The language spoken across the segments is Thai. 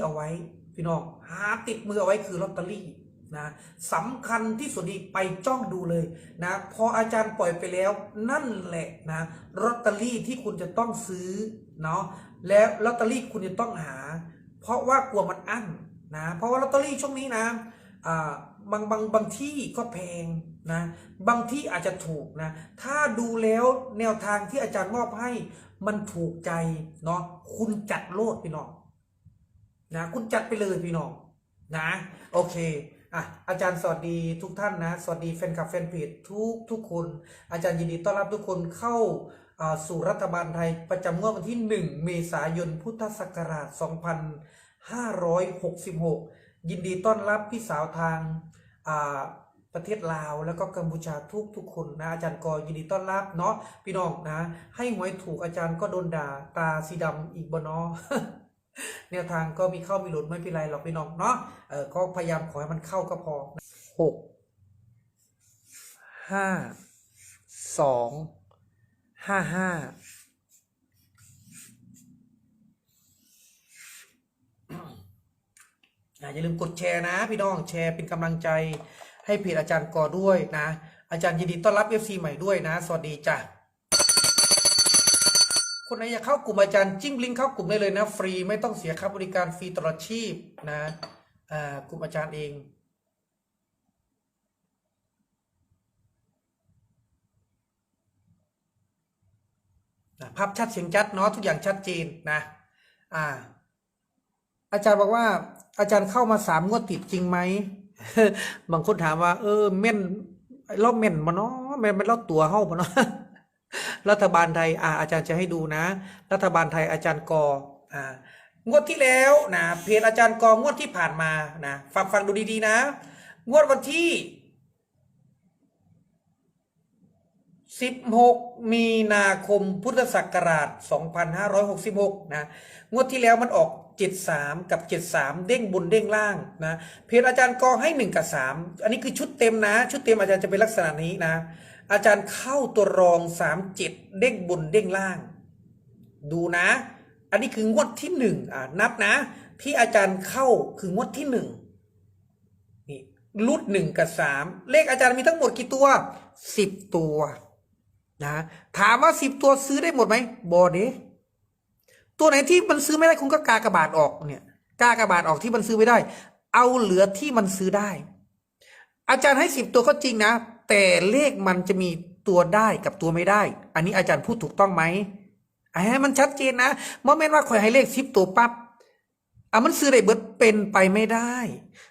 เอรี่เอาไว้ พี่น้องหาติดมือเอาไว้คือลอตเตอรี่นะสำคัญที่สุดดีไปจ้องดูเลยนะพออาจารย์ปล่อยไปแล้วนั่นแหละนะลอตเตอรี่ที่คุณจะต้องซื้อเนาะแล้วลอตเตอรี่คุณจะต้องหา เพราะว่ากลัวมันอั้นนะเพราะว่าลอตเตอรี่ช่วงนี้นะบางบางบางที่ก็แพงนะบางที่อาจจะถูกนะถ้าดูแล้วแนวทางที่อาจารย์มอบให้มันถูกใจเนาะคุณจัดโลดพี่น้อง นะคุณจัดไปเลยพี่น้องนะโอเคอะอาจารย์สวัสดีทุกท่านนะสวัสดีแฟนคลับแฟนเพจทุกทุกคน อาจารย์ยินดีต้อนรับทุกคนเข้าสู่รัฐบาลไทยประจำงวดวันที่ 1 เมษายนพุทธศักราช 2566 ยินดีต้อนรับพี่สาวทางประเทศลาวแล้วก็กัมพูชาทุกทุกคนนะอาจารย์กอยินดีต้อนรับเนาะพี่น้องนะ ให้หวยถูกอาจารย์ก็โดนด่าตาสีดำอีกบ่เนาะ แนวทางก็มีเข้ามีหลุดไม่เป็นไรหรอกพี่น้องเนาะเออก็พยายามขอให้มันเข้าก็พอหกห้าสองห้าห้าอะอย่าลืมกดแชร์นะ พี่น้องแชร์เป็นกำลังใจให้เพจอาจารย์กอด้วยนะ อาจารย์ยินดีต้อนรับ FC ใหม่ด้วยนะ สวัสดีจ้ะ คนไหนอยากเข้ากลุ่มอาจารย์จิ้มลิงก์เข้ากลุ่มได้เลยนะ ฟรีไม่ต้องเสียค่าบริการฟรีตลอดชีพนะกลุ่มอาจารย์เองนะภาพชัดเสียงชัดเนาะทุกอย่างชัดเจนนะอ่า อาจารย์บอกว่า อาจารย์เข้ามาสามงวดติดจริงไหมบางคนถามว่า เออเม่นเรอบเม่นมาเนาะแม่นเรอบตัวเข้ามาเนาะ รัฐบาลไทยอ่าอาจารย์จะให้ดูนะ รัฐบาลไทยอาจารย์กออ่างวดที่แล้วนะเพจอาจารย์กองวดที่ผ่านมานะฟังฟังดูดีๆนะ งวดวันที่ 16 มีนาคมพุทธศักราช 2566 นะ งวดที่แล้วมันออก 73 กับ 73 เด้งบนเด้งล่างนะเพจอาจารย์กองให้ 1 กับ 3 อันนี้คือชุดเต็มนะ ชุดเต็มอาจารย์จะเป็นลักษณะนี้นะ อาจารย์เข้าตัวรอง37เจ็ดเด้งบนเด้งล่าง ดูนะ อันนี้คืองวดที่หนึ่งอ่านับนะ ที่อาจารย์เข้าคืองวดที่หนึ่งนี่รุดหนึ่งกับสามเลขอาจารย์มีทั้งหมดกี่ตัวสิบตัวนะถามว่าสิบตัวซื้อได้หมดไหมบอเดตัวไหนที่มันซื้อไม่ได้คุณก็กากระบาดออกเนี่ยกากระบาดออกที่มันซื้อไม่ได้ เอาเหลือที่มันซื้อได้ อาจารย์ให้สิบตัวก็จริงนะ แต่เลขมันจะมีตัวได้กับตัวไม่ได้ อันนี้อาจารย์พูดถูกต้องไหมไอ้มันชัดเจนนะโมเมนว่าคอยให้เลขสิบตัวปั๊บอะมันซื้อได้เบิดเป็นไปไม่ได้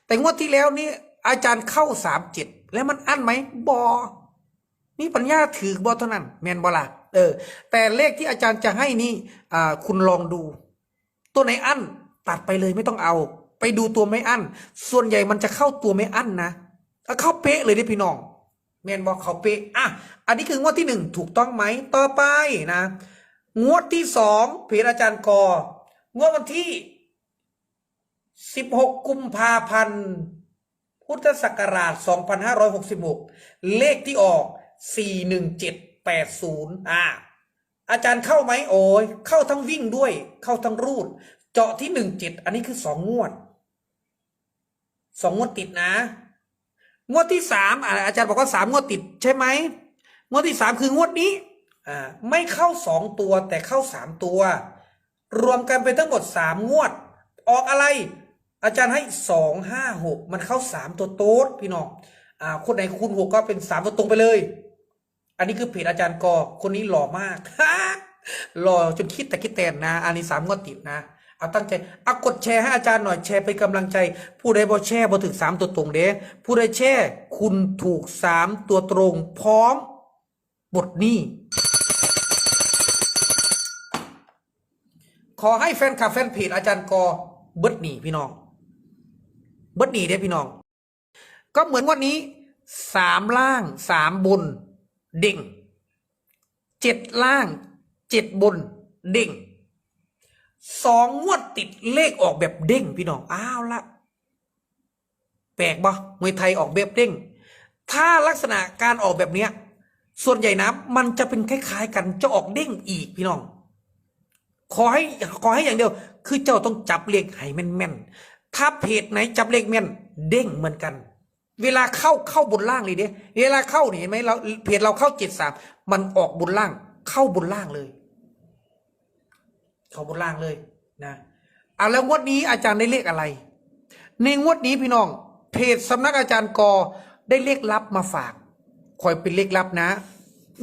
แต่งวดที่แล้วนี่อาจารย์เข้าสามเจ็ดแล้วมันอั้นไหมบอนี่ปัญญาถือบอเท่านั้นแมนบอละเออ แต่เลขที่อาจารย์จะให้นี่อ่าคุณลองดู ตัวไหนอั้นตัดไปเลยไม่ต้องเอา ไปดูตัวไม่อั้น ส่วนใหญ่มันจะเข้าตัวไม่อั้นนะเอาเข้าเป๊ะเลยดิพี่น้อง แมนบอกเขาเป๊ะอะอันนี้คืองวดที่หนึ่งถูกต้องไหมต่อไปนะ งวดที่สองเพจอาจารย์กองวดวันที่สิบหกกุมภาพันธ์พุทธศักราชสองพันห้าร้อยหกสิบหกเลขที่ออกสี่หนึ่งเจ็ดแปดศูนย์อ่า อาจารย์เข้าไหมโอ้ย เข้าทั้งวิ่งด้วย เข้าทั้งรูด เจาะที่หนึ่งเจ็ดอันนี้คือสองงวดสองงวดติดนะ งวดที่สามอาจารย์บอกว่าสามงวดติดใช่ไหมงวดที่สามคืองวดนี้ไม่เข้าสองตัวแต่เข้าสามตัว รวมกันเป็นทั้งหมดสามงวด ออกอะไร อาจารย์ให้สองห้าหกมันเข้าสามตัวโต๊ดพี่น้องอ่าคนไหนคูณหกก็เป็นสามตัวตรงไปเลย อันนี้คือเพจอาจารย์กอคนนี้หล่อมากหล่อจนคิดแต่คิดแตนนะ อันนี้สามงวดติดนะ เอาตั้งใจเอากดแชร์ให้อาจารย์หน่อยแชร์เป็นกำลังใจ ผู้ใดบอแชร์บอถึงสามตัวตรงเด้ผู้ใดแชร์คุณถูกสามตัวตรง พร้อมบทนี้ ขอให้แฟนคลับแฟนเพจอาจารย์กอเบิดหนีพี่น้องเบิดหนีเด้พี่น้อง ก็เหมือนวันนี้สามล่างสามบน เด้งเจ็ดล่างเจ็ดบน เด้ง สองงวดติดเลขออกแบบเด้งพี่น้องอ้าวละแปลกบ่มวยไทยออกแบบเด้ง ถ้าลักษณะการออกแบบเนี้ย ส่วนใหญ่นะมันจะเป็นคล้ายๆ กันจะออกเด้งอีกพี่น้อง ขอให้ขอให้อย่างเดียว คือเจ้าต้องจับเลขให้แม่นๆถ้าเพจไหนจับเลขแม่น เด้งเหมือนกัน เวลาเข้าเข้าบนล่างเลยเด้เวลาเข้าเนี่ยเห็นไหมเราเพจเราเข้าเจ็ดสามมันออกบนล่าง เข้าบนล่างเลย เข้าบนล่างเลยนะอะแล้วงวดนี้อาจารย์ได้เลขอะไร ในงวดนี้พี่น้อง เพจสำนักอาจารย์กอได้เลขลับมาฝากคอยเป็นเลขลับนะ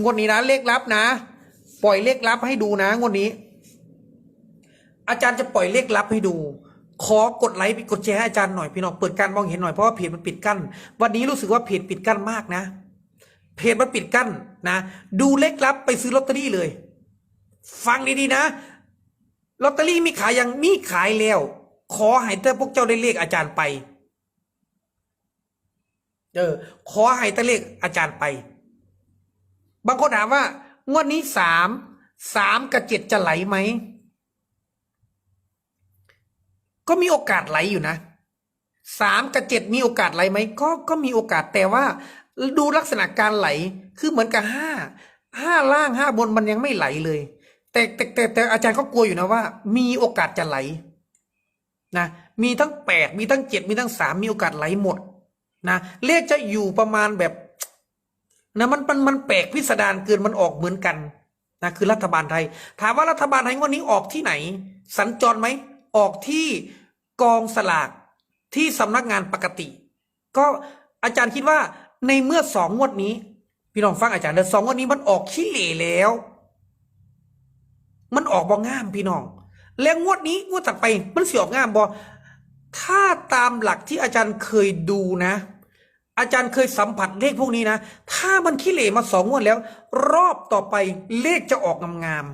งวดนี้นะเลขลับนะ ปล่อยเลขลับให้ดูนะงวดนี้ อาจารย์จะปล่อยเลขลับให้ดู ขอกดไลค์กดแชร์ให้อาจารย์หน่อยพี่น้องเปิดการมองเห็นหน่อยเพราะว่าเพจมันปิดกั้น วันนี้รู้สึกว่าเพจปิดกั้นมากนะ เพจมันปิดกั้นนะ ดูเลขลับไปซื้อลอตเตอรี่เลย ฟังดีๆนะ ลอตเตอรี่มีขายยังมีขายแล้ว ขอให้แต่พวกเจ้าได้เลขอาจารย์ไป เออ ขอให้แต่เลขอาจารย์ไป บางคนถามว่างวดนี้สามสามกับเจ็ดจะไหลไหม ก็มีโอกาสไหลอยู่นะสามกับเจ็ดมีโอกาสไหลไหมก็ก็มีโอกาสแต่ว่า ดูลักษณะการไหลคือเหมือนกับห้าห้าล่างห้าบนมันยังไม่ไหลเลย แต่แต่แต่แต่อาจารย์ก็กลัวอยู่นะว่า มีโอกาสจะไหลนะมีทั้งแปดมีทั้งเจ็ดมีทั้งสามมีโอกาสไหลหมดนะเลขจะอยู่ประมาณแบบนะมันมันมันแปลกพิสดารเกินมันออกเหมือนกันนะคือรัฐบาลไทย ถามว่ารัฐบาลไทยงวันนี้ออกที่ไหน สัญจรไหมออกที่กองสลากที่สำนักงานปกติ ก็อาจารย์คิดว่าในเมื่อสองงวดนี้ พี่น้องฟังอาจารย์เดือนสองงวดนี้มันออกขี้เหร่แล้ว มันออกบองามพี่น้อง แล้วงวดนี้งวดตัดไปมันเสียออกงามบอถ้าตามหลักที่อาจารย์เคยดูนะ อาจารย์เคยสัมผัสเลขพวกนี้นะ ถ้ามันขี้เหร่มาสองงวดแล้ว รอบต่อไปเลขจะออกงาม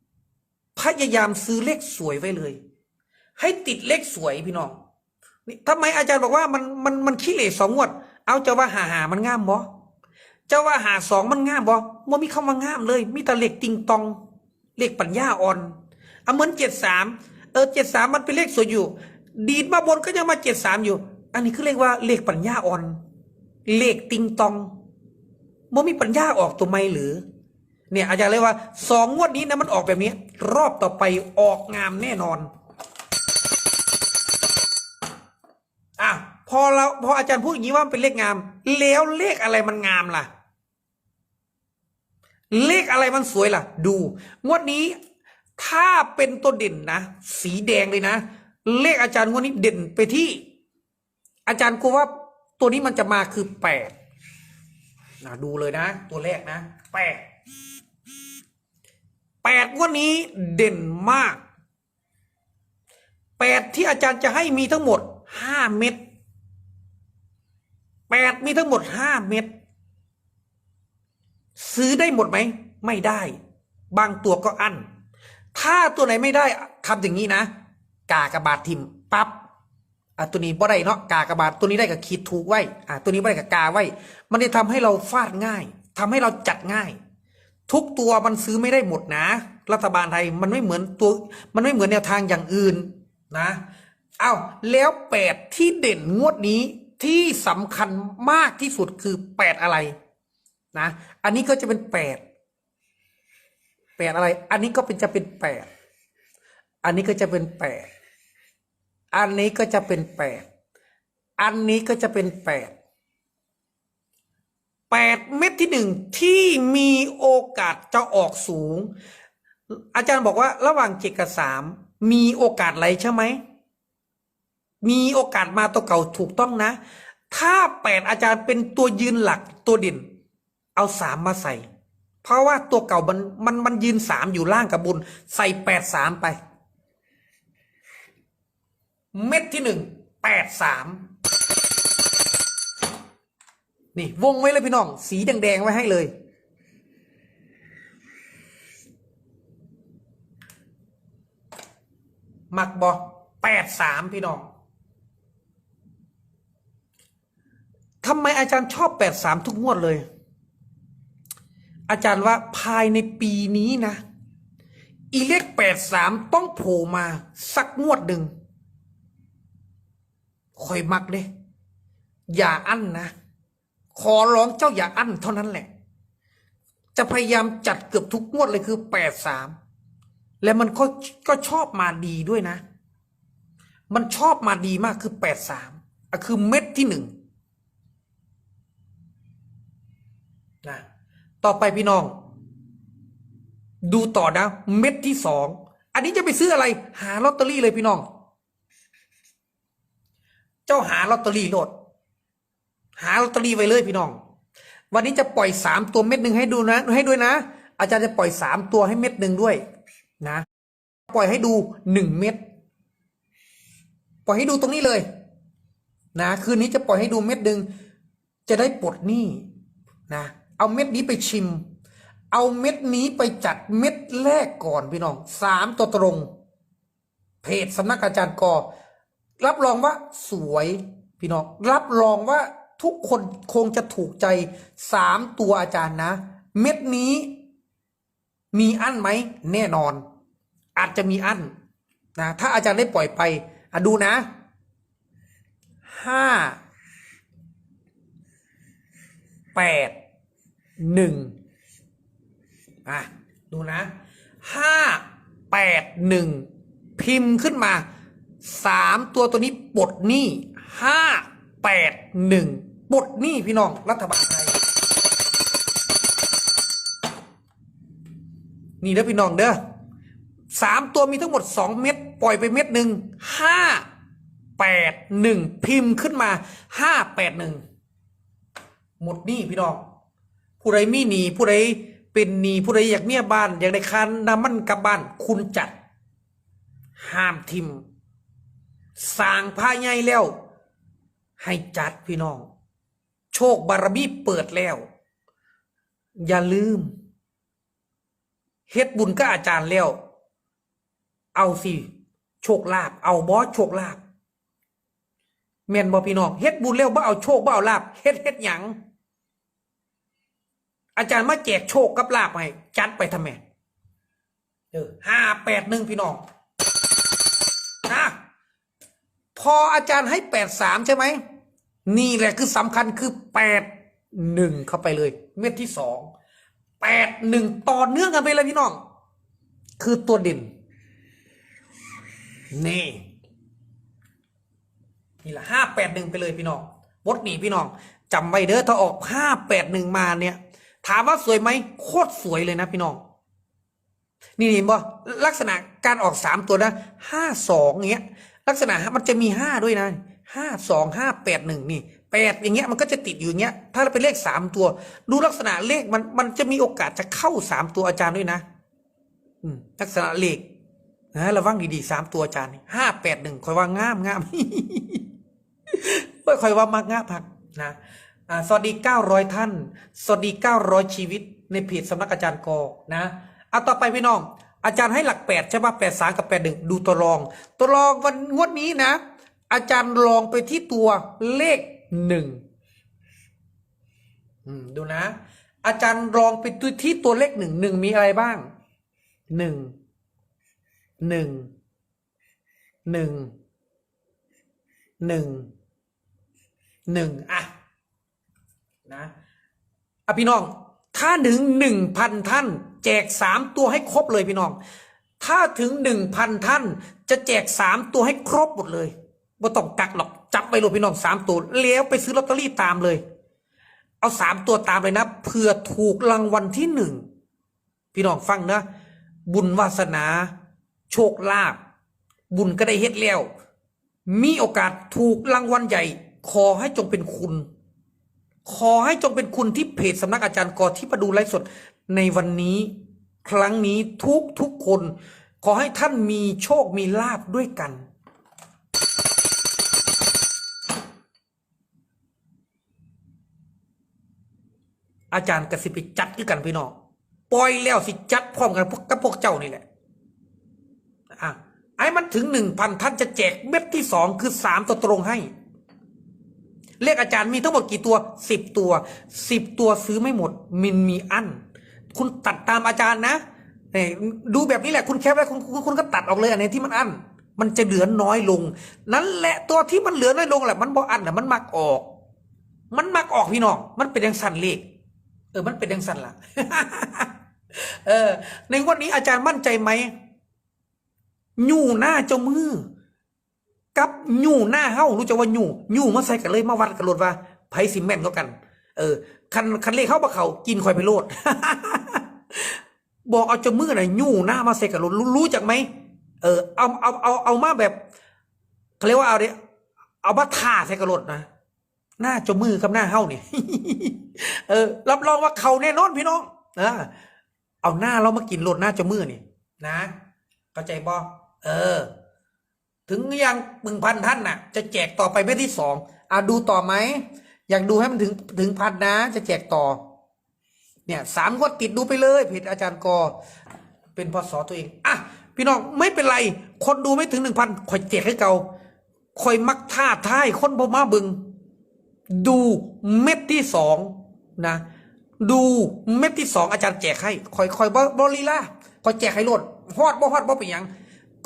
ๆพยายามซื้อเลขสวยไว้เลย ให้ติดเลขสวยพี่น้องนี่ทำไมอาจารย์บอกว่ามันมันมันขี้เหร่สองงวด เอาจะว่าหาหามันงามบอ จะว่าหาสองมันง่ามบอมันมีคำว่างามเลย มีแต่เลขติงตองเลขปัญญาอ่อนเอาเหมือนเจ็ดสามเออเจ็ดสามมันเป็นเลขสวยอยู่ ดีดมาบนก็ยังมาเจ็ดสามอยู่ อันนี้คือเรียกว่าเลขปัญญาอ่อน เลขติงตองมันมีปัญญาออกตัวไม่หรือ เนี่ยอาจารย์เลยว่าสองงวดนี้นะมันออกแบบนี้ รอบต่อไปออกงามแน่นอนอะพอเราพออาจารย์พูดอย่างนี้ว่ามันเป็นเลขงาม แล้วเลขอะไรมันงามล่ะ เลขอะไรมันสวยล่ะ ดู งวดนี้ถ้าเป็นตัวเด่นนะ สีแดงเลยนะ เลขอาจารย์งวดนี้เด่นไปที่ อาจารย์กลัวว่าตัวนี้มันจะมาคือแปดนะดูเลยนะ ตัวแรกนะแปดแปดงวดนี้เด่นมากแปดที่อาจารย์จะให้มีทั้งหมดห้าเม็ดแปดมีทั้งหมดห้าเม็ด ซื้อได้หมดไหม ไม่ได้ บางตัวก็อั้น ถ้าตัวไหนไม่ได้ทำอย่างนี้นะ กากระบาดทิมปับ๊บอะตัวนี้บ่ได้เนาะกากระบาดตัวนี้ได้กับคิดถูกไว้อะตัวนี้บ่ได้กับกาไว้ มันจะทำให้เราฟาดง่ายทำให้เราจัดง่าย ทุกตัวมันซื้อไม่ได้หมดนะ รัฐบาลไทยมันไม่เหมือนตัว มันไม่เหมือนแนวทางอย่างอื่นนะเอา้าแล้วแปดที่เด่นงวดนี้ที่สำคัญมากที่สุดคือแปดอะไร นะ อันนี้ก็จะเป็นแปดแปดอะไร อันนี้ก็เป็นจะเป็นแปดอันนี้ก็จะเป็นแปดอันนี้ก็จะเป็นแปดอันนี้ก็จะเป็นแปดแปดเม็ดที่หนึ่งที่มีโอกาสจะออกสูง อาจารย์บอกว่าระหว่างเจ็ดกับสามมีโอกาสอะไหลใช่ไหม มีโอกาสมาตัวเก่าถูกต้องนะ ถ้าแปดอาจารย์เป็นตัวยืนหลักตัวเด่น เอาสามมาใส่ เพราะว่าตัวเก่ามันมันมันยืนสามอยู่ล่างกับบน ใส่แปดสามไป เม็ดที่หนึ่งแปดสามนี่ วงไว้เลยพี่น้อง สีแดงๆไว้ให้เลย มักบอแปดสามพี่น้องทำไมอาจารย์ชอบแปดสามทุกงวดเลย อาจารย์ว่าภายในปีนี้นะ อีเลขแปดสามต้องโผล่มา สักงวดหนึ่งคอยมักเลยอย่าอั้นนะ ขอร้องเจ้าอย่าอั้นเท่านั้นแหละ จะพยายามจัดเกือบทุกงวดเลยคือแปดสามและมันก็ก็ชอบมาดีด้วยนะ มันชอบมาดีมากคือแปดสามคือเม็ดที่หนึ่งนะ ต่อไปพี่น้อง ดูต่อนะ เม็ดที่สอง อันนี้จะไปซื้ออะไร หาลอตเตอรี่เลยพี่น้อง เจ้าหาลอตเตอรี่โลด หาลอตเตอรี่ไว้เลยพี่น้อง วันนี้จะปล่อยสามตัวเม็ดหนึ่งให้ดูนะ ให้ด้วยนะ อาจารย์จะปล่อยสามตัวให้เม็ดหนึ่งด้วย นะ ปล่อยให้ดูหนึ่งเม็ด ปล่อยให้ดูตรงนี้เลย นะ คืนนี้จะปล่อยให้ดูเม็ดหนึ่งจะได้ปลดหนี้นะ เอาเม็ดนี้ไปชิม เอาเม็ดนี้ไปจัดเม็ดแรกก่อนพี่น้องสามตัวตรง เพจสำนักอาจารย์กอรับรองว่าสวยพี่น้องรับรองว่าทุกคนคงจะถูกใจสามตัวอาจารย์นะ เม็ดนี้มีอั้นไหมแน่นอน อาจจะมีอั้นนะถ้าอาจารย์ได้ปล่อยไปอะดูนะห้าแปด หนึ่งอะดูนะห้าแปดหนึ่งพิมพ์ขึ้นมาสามตัวตัวนี้ปลดหนี้ห้าแปดหนึ่งปลดหนี้พี่น้องรัฐบาลไทย นี่เด้อพี่น้องเด้อสามตัวมีทั้งหมดสองเม็ดปล่อยไปเม็ดหนึ่งห้าแปดหนึ่งพิมพ์ขึ้นมาห้าแปดหนึ่งหมดหนี้พี่น้อง ผู้ใดมีหนี้ผู้ใดเป็นหนี้ผู้ใดอยากเมียบ้าน อยากได้คันน้ำมันกลับบ้าน คุณจัด ห้ามทิมสร้างผ้าใหญ่แล้ว ให้จัดพี่น้อง โชคบารมีเปิดแล้ว อย่าลืมเฮ็ดบุญก็อาจารย์แล้ว เอาสิโชคลาภเอาบอสโชคลาภแม่นบอพี่น้องเฮ็ดบุญแล้วบ่เอาโชคบ่เอาลาภเฮ็ดเฮ็ดหยัง อาจารย์มาแจกโชคกับลาภให้จัดไปทำไมเออห้าแปดหนึ่งพี่น้องนะพออาจารย์ให้แปดสามใช่ไหม นี่แหละคือสำคัญคือแปดหนึ่งเข้าไปเลย เม็ดที่สองแปดหนึ่งต่อเนื่องกันไปเลยพี่น้อง คือตัวเด่นนี่นี่แหละห้าแปดหนึ่งไปเลยพี่น้องวดหนีพี่น้องจำไว้เด้อถ้าออกห้าแปดหนึ่งมาเนี่ย ถามว่าสวยไหมโคตรสวยเลยนะพี่น้อง นี่เห็นบ่ลักษณะการออกสามตัวนะห้าสองเงี้ย ลักษณะมันจะมีห้าด้วยนะห้าสองห้าแปดหนึ่งนี่แปดอย่างเงี้ยมันก็จะติดอยู่เงี้ย ถ้าเราเป็นเลขสามตัว ดูลักษณะเลขมันมันจะมีโอกาสจะเข้าสามตัวอาจารย์ด้วยนะ อืม ลักษณะเลขนะระวังดีๆสามตัวอาจารย์ห้าแปดหนึ่งคอยว่างามงามคอยว่ามากงามพักนะ สวัสดีเก้าร้อยท่าน สวัสดีเก้าร้อยชีวิต ในเพจสำนักอาจารย์กอนะเอาต่อไปพี่น้อง อาจารย์ให้หลักแปดใช่ปะแปดสามกับแปดหนึ่งดูตัวรอง ตัวรองวันงวดนี้นะ อาจารย์ลองไปที่ตัวเลขหนึ่งดูนะ อาจารย์ลองไปที่ตัวเลขหนึ่งหนึ่งมีอะไรบ้างหนึ่งหนึ่งหนึ่งหนึ่งหนึ่งอะ นะอะพี่น้อง ถ้าถึงหนึ่งพันท่าน แจกสามตัวให้ครบเลยพี่น้อง ถ้าถึงหนึ่งพันท่าน จะแจกสามตัวให้ครบหมดเลยบ่ต้องกักหรอกจับไปเลยพี่น้องสามตัวแล้วไปซื้อลอตเตอรี่ตามเลย เอาสามตัวตามเลยนะเผื่อถูกรางวัลที่หนึ่งพี่น้องฟังนะ บุญวาสนา โชคลาภบุญก็ได้เฮ็ดแล้ว มีโอกาสถูกรางวัลใหญ่ ขอให้จงเป็นคุณ ขอให้จงเป็นคุณที่เพจสำนักอาจารย์กอที่มาดูไลฟ์สดในวันนี้ครั้งนี้ทุกทุกคน ขอให้ท่านมีโชคมีลาบด้วยกัน อาจารย์กสิไปจัดด้วยกันพี่น้องปล่อยแล้วสิจัดพร้อมกันพวกกับพวกเจ้านี่แหละอะไอ้มันถึงหนึ่งพันท่านจะแจกเม็ดที่สองคือสามตัวตรงให้ เลขอาจารย์มีทั้งหมดกี่ตัวสิบตัวสิบตัวซื้อไม่หมดมินมีอันคุณตัดตามอาจารย์นะเนี่ยดูแบบนี้แหละคุณแคปไว้คุณคุณคุณก็ตัดออกเลยอันไหนที่มันอันมันจะเหลือน้อยลง นั่นแหละตัวที่มันเหลือน้อยลงแหละมันบออันแหละมันมักออก มันมักออกพี่น้องมันเป็นย่างสั่นเลขเออมันเป็นย่างสั่นล่ะเออ ในวันนี้อาจารย์มั่นใจไหมยู่หน้าเจ้ามือ กับยู่หน้าเฮารู้จักว่ายู่ยู่มาใส่กันเลยมาวัดกันโลดว่าไผสิแมนก็กัน เออ คันคันเลขเข้าบ่เขากินคอยไปโลด บอกเอาจ้ามือน่ะยู่หน้ามาใส่กันโลดรู้รู้จักไหมเออเอาเอาเอาเอามาแบบเขาเรียกว่าเอาเนี่ยเอามาท่าใส่กันโลดนะหน้าจมือกับหน้าเฮาเนี่ยเออ รับรองว่าเขาแน่นอนพี่น้องนะเอาหน้าเรามากินโลดหน้าจมือนี่นะเข้าใจบ่เออ ถึงยังหนึ่งพันท่านน่ะ จะแจกต่อไปเม็ดที่สองอะดูต่อไหมอยากดูให้มันถึงถึงพันนะ จะแจกต่อ เนี่ยสามงวดติดดูไปเลยเพจอาจารย์กอเป็นพศตัวเองอะพี่น้องไม่เป็นไร คนดูไม่ถึงหนึ่งพันคอยแจกให้เกาคอยมักท่าท้ายคนบ่มาบึง ดูเม็ดที่สองนะ ดูเม็ดที่สองอาจารย์แจกให้คอยคอยบอลีล่าคอยแจกให้โลดฮอดบ่ฮอดบ่เป็นยัง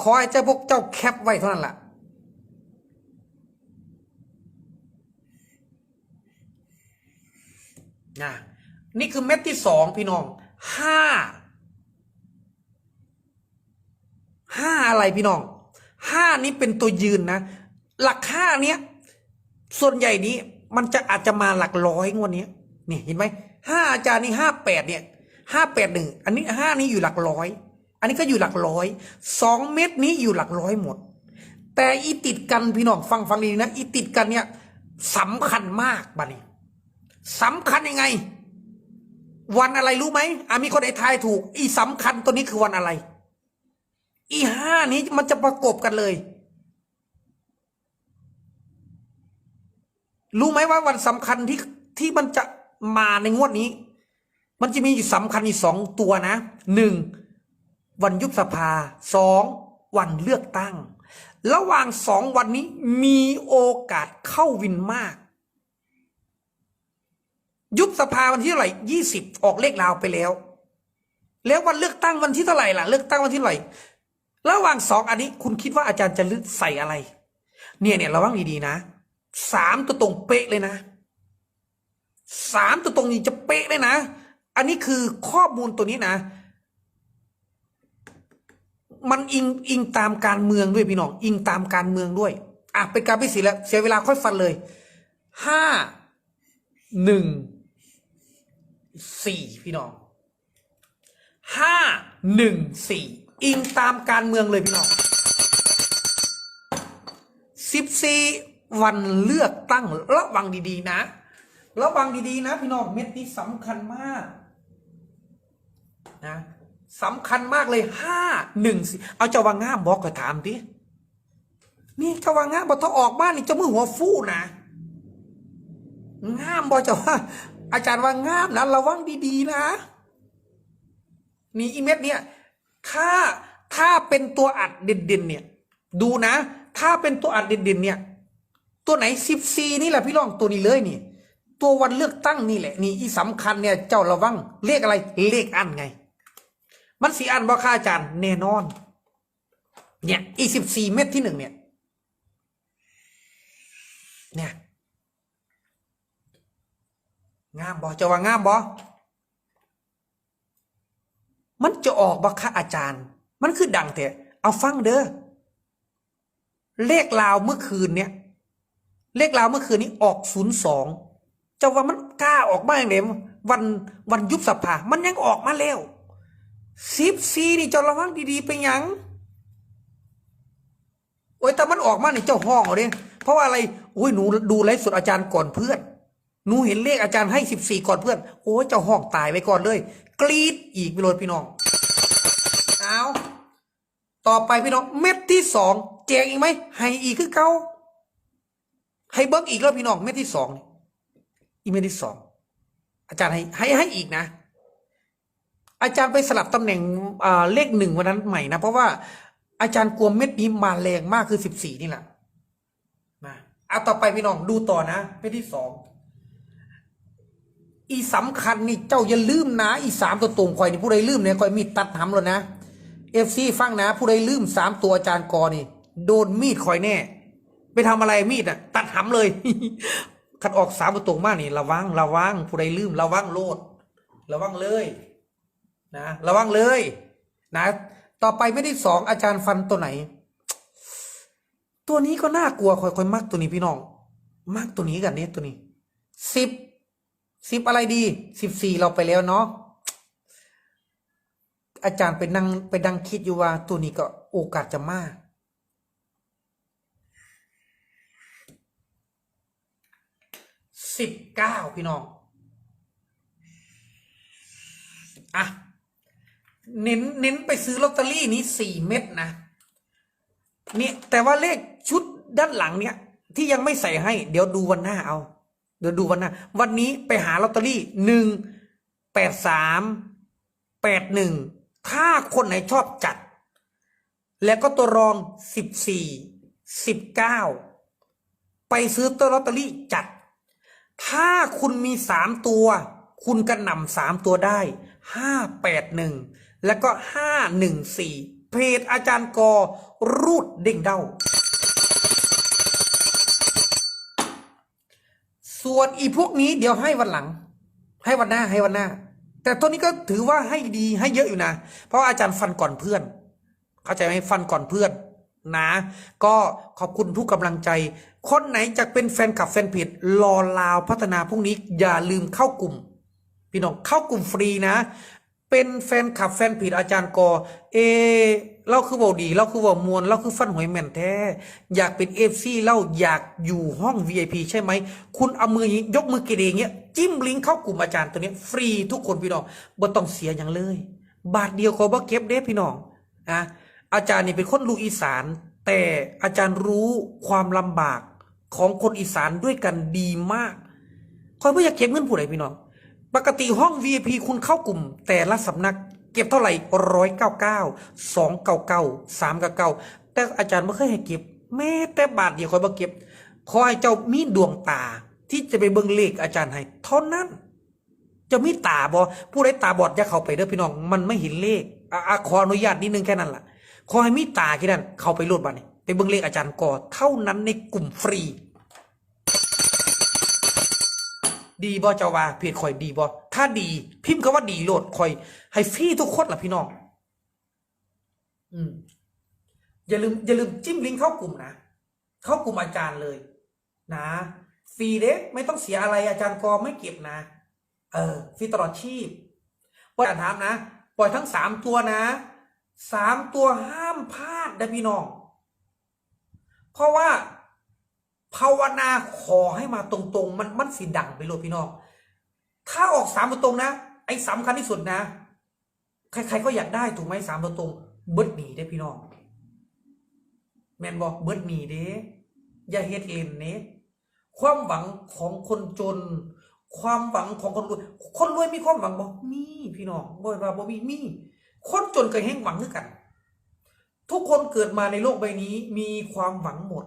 คอยเจ้าพวกเจ้าแคปไว้เท่านั้นล่ะ นะ นี่คือเม็ดที่สองพี่น้อง ห้า ห้าอะไรพี่น้อง ห้านี้เป็นตัวยืนนะ หลักห้าเนี้ย ส่วนใหญ่นี้มันจะอาจจะมาหลักร้อยงวันนี้นี่เห็นไหมห้าอาจารย์นี่ห้าแปดเนี่ยห้าแปดหนึ่งอันนี้ห้านี้อยู่หลักร้อย อันนี้ก็อยู่หลักร้อยสองเม็ดนี้อยู่หลักร้อยหมด แต่อีติดกันพี่น้องฟังฟังดีนะอีติดกันเนี่ยสำคัญมากบ้านี้สำคัญยังไง วันอะไรรู้ไหมอะมีคนไอ้ทายถูก อีสำคัญตัวนี้คือวันอะไร อีห้านี้มันจะประกบกันเลย รู้ไหมว่าวันสำคัญที่ที่มันจะมาในงวดนี้ มันจะมีอยู่สำคัญอีกสองตัวนะหนึ่ง วันยุบสภาสองวันเลือกตั้ง ระหว่างสองวันนี้มีโอกาสเข้าวินมาก ยุบสภาวันที่เท่าไหร่ยี่สิบออกเลขลาวไปแล้ว แล้ววันเลือกตั้งวันที่เท่าไหร่ล่ะ เลือกตั้งวันที่เท่าไหร่ ระหว่างสองอันนี้คุณคิดว่าอาจารย์จะลือกใส่อะไร เนี่ยเนี่ยระวังดีๆนะสามตัวตรงเป๊ะเลยนะสามตัวตรงนี้จะเป๊ะเลยนะ อันนี้คือข้อมูลตัวนี้นะ มันอิงอิงตามการเมืองด้วยพี่น้องอิงตามการเมืองด้วย อะเป็นการพิเศษแล้วเสียเวลาค่อยฟันเลยห้าหนึ่งสี่พี่น้องห้าหนึ่งสี่อิงตามการเมืองเลยพี่น้องสิบสี่วันเลือกตั้งระวังดีๆนะ ระวังดีๆนะ พี่น้องเม็ดนี้สำคัญมากนะ สำคัญมากเลยห้าหนึ่งสี่เอาเจ้าว่างามบอกก็ถามดินี่เจ้าว่างามบอกถ้าออกบ้านนี่เจ้ามือหัวฟู่นะงามบอกจะว่า อาจารย์ว่างามนะระวังดีๆนะนี่อีเม็ดเนี่ยถ้าถ้าเป็นตัวอัดเด่นๆเนี่ย ดูนะ ถ้าเป็นตัวอัดเด่นๆเนี่ย ตัวไหนสิบซีนี่แหละพี่รองตัวนี้เลยนี่ตัววันเลือกตั้งนี่แหละ นี่อีสำคัญเนี่ยเจ้าระวังเลขอะไรเลขอันไง มันสีอันบ่ค่าอาจารย์แน่นอน เนี่ย อีสิบสี่เม็ดที่หนึ่งเนี่ย เนี่ย งามบอจะว่างามบอมันจะออกบ่คะอาจารย์ มันคือดังแต่เอาฟังเด้อ เลขลาวเมื่อคืนเนี่ย เลขลาวเมื่อคืนนี้ออกศูนย์สองจะว่ามันกล้าออกมาอย่างเดียววันวันยุบสภา มันยังออกมาแล้ว สิบซีนี่เจ้าระวังดีๆไปยังโอ้ยแต่มันออกมานี่เจ้าห้องเอาเด้เพราะว่าอะไรโอ้ยหนูดูไลฟ์สดอาจารย์ก่อนเพื่อนหนูเห็นเลขอาจารย์ให้สิบสี่ก่อนเพื่อน โอ้ยเจ้าห้องตายไปก่อนเลย กรีดอีกไปเลยพี่น้องเอาต่อไปพี่น้องเม็ดที่สองแจกอีกไหมให้อีกคือเก่าให้เบิ้งอีกแล้วพี่น้องเม็ดที่สองอีเม็ดที่สองอาจารย์ให้ให้ให้อีกนะ อาจารย์ไปสลับตำแหน่งเลขหนึ่งวันนั้นใหม่นะ เพราะว่าอาจารย์กลัวเม็ดนี้มาแรงมากคือสิบสี่นี่แหละนะเอาต่อไปพี่น้องดูต่อนะเม็ดที่สองอีสำคัญนี่เจ้าอย่าลืมนะ อีสามตัวตรงคอยนี่ผู้ใดลืมเนี่ยคอยมีดตัดหำแล้วนะเอฟซีฟังนะ ผู้ใดลืมสามตัวอาจารย์กอนี่ โดนมีดคอยแน่ ไปทำอะไรมีดอะ ตัดหำเลยขัดออกสามตัวตรงมากนี่ระวังระวังผู้ใดลืมระวังโลด ระวังเลย นะระวังเลยนะต่อไปไม่ได้สองอาจารย์ฟันตัวไหน ตัวนี้ก็น่ากลัวคอยคอยมักตัวนี้พี่น้องมักตัวนี้กันเนี่ยตัวนี้สิบสิบอะไรดีสิบสี่เราไปแล้วเนาะอาจารย์ไปนั่งไปดังคิดอยู่ว่าตัวนี้ก็โอกาสจะมากสิบเก้าพี่น้อง อะ เน้นเน้นไปซื้อลอตเตอรี่นี้สี่เม็ดนะนี่แต่ว่าเลขชุดด้านหลังเนี่ย ที่ยังไม่ใส่ให้ เดี๋ยวดูวันหน้าเอา เดี๋ยวดูวันหน้า วันนี้ไปหาลอตเตอรี่หนึ่งแปดสามแปดหนึ่งถ้าคนไหนชอบจัด แล้วก็ตัวรองสิบสี่สิบเก้าไปซื้อตัวลอตเตอรี่จัด ถ้าคุณมีสามตัว คุณกระหน่ำสามตัวได้ห้าแปดหนึ่ง แล้วก็ห้าหนึ่งสี่เพจอาจารย์กอรูดเด้งเด้าส่วนอีพวกนี้เดี๋ยวให้วันหลัง ให้วันหน้าให้วันหน้า แต่ตัวนี้ก็ถือว่าให้ดีให้เยอะอยู่นะ เพราะอาจารย์ฟันก่อนเพื่อน เข้าใจไหมฟันก่อนเพื่อนนะ ก็ขอบคุณทุกกำลังใจ คนไหนจะเป็นแฟนคลับแฟนเพจรอลาวพัฒนาพรุ่งนี้อย่าลืมเข้ากลุ่ม พี่น้องเข้ากลุ่มฟรีนะ เป็นแฟนคลับแฟนเพจอาจารย์กอ เอเราคือบาดีเราคือบามวลเราคือฟันหวยแม่นแท้ อยากเป็นเอฟซีเราอยากอยู่ห้อง VIP ใช่ไหม คุณเอามือยกมือกเรอย่างเงี้ย จิ้มลิงก์เข้ากลุ่มอาจารย์ตัวเนี้ยฟรีทุกคนพี่น้องบ่ต้องเสียอย่างเลย บาทเดียวขอบ่เก็บเด้พี่น้องนะอาจารย์นี่เป็นคนลูกอีสาน แต่อาจารย์รู้ความลำบากของคนอีสานด้วยกันดีมากคอยไม่อยากเก็บเงินผู้ใดพี่น้อง ปกติห้อง VIP คุณเข้ากลุ่ม แต่ละสำนักเก็บเท่าไหร่ร้อยเก้าเก้าสองเก้าเก้าสามเก้าเก้าแต่อาจารย์ไม่เคยให้เก็บแม้แต่บาทเดียวคอยมาเก็บขอให้เจ้ามีดวงตา ที่จะไปเบิ่งเลขอาจารย์ให้เท่านั้นจะมีตาบอผู้ใดตาบอดอย่าเข้าไปเด้อพี่น้องมันไม่เห็นเลขอะอะขออนุญาตนิดนึงแค่นั้นล่ะขอให้มีตาแค่นั้นเข้าไปโหลดบัตรนี่ไปเบิ่งเลขอาจารย์ก่อเท่านั้นในกลุ่มฟรี ดีบอเจ้าว่าเพจคอยดีบอถ้าดี พิมพ์คำว่าดีโหลดคอย ให้ฟรีทุกคนล่ะพี่น้อง อืม อย่าลืม อย่าลืมจิ้มลิงก์เข้ากลุ่มนะ เข้ากลุ่มอาจารย์เลย นะฟรีเด้ไม่ต้องเสียอะไรอาจารย์กอไม่เก็บนะ เออฟรีตลอดชีพปล่อยถามนะ ปล่อยทั้งสามตัวนะสามตัวห้ามพลาดนะพี่น้อง เพราะว่า ภาวนาขอให้มาตรงๆ มันมันสีดังไปเลยพี่น้อง ถ้าออกสามตัวตรงนะ ไอ้สำคัญที่สุดนะ ใครๆก็อยากได้ถูกไหมสามตัวตรง เบิดหนีได้พี่น้อง แมนบอกเบิดหนีเด้อย่าเฮ็ดเล่นเน้ความหวังของคนจน ความหวังของคนรวย คนรวยมีความหวังบอกมีพี่น้องบ่ว่าบ่มีมี คนจนก็แห้งหวังคือกัน ทุกคนเกิดมาในโลกใบนี้มีความหวังหมด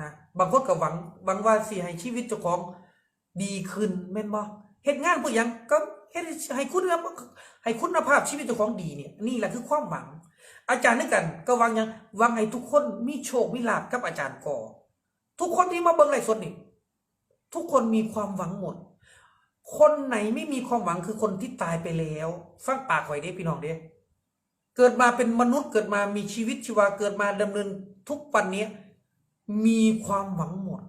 นะบางคนก็หวังหวังว่าสิให้ชีวิตเจ้าของดีขึ้นแม่นบ่เฮ็ดงานเพื่อยังก็เฮ็ดให้คุณภาพให้คุณภาพชีวิตเจ้าของดีเนี่ยนี่แหละคือความหวัง อาจารย์นึกกันก็หวังยังหวังให้ทุกคนมีโชคมีลาภกับอาจารย์ก่อทุกคนที่มาเบิ่งไลฟ์สดนี่ทุกคนมีความหวังหมด คนไหนไม่มีความหวังคือคนที่ตายไปแล้ว ฟังปากไว้เด้พี่น้องเด้เกิดมาเป็นมนุษย์เกิดมามีชีวิตชีวาเกิดมาดำเนินทุกวันเนี้ย มีความหวังหมด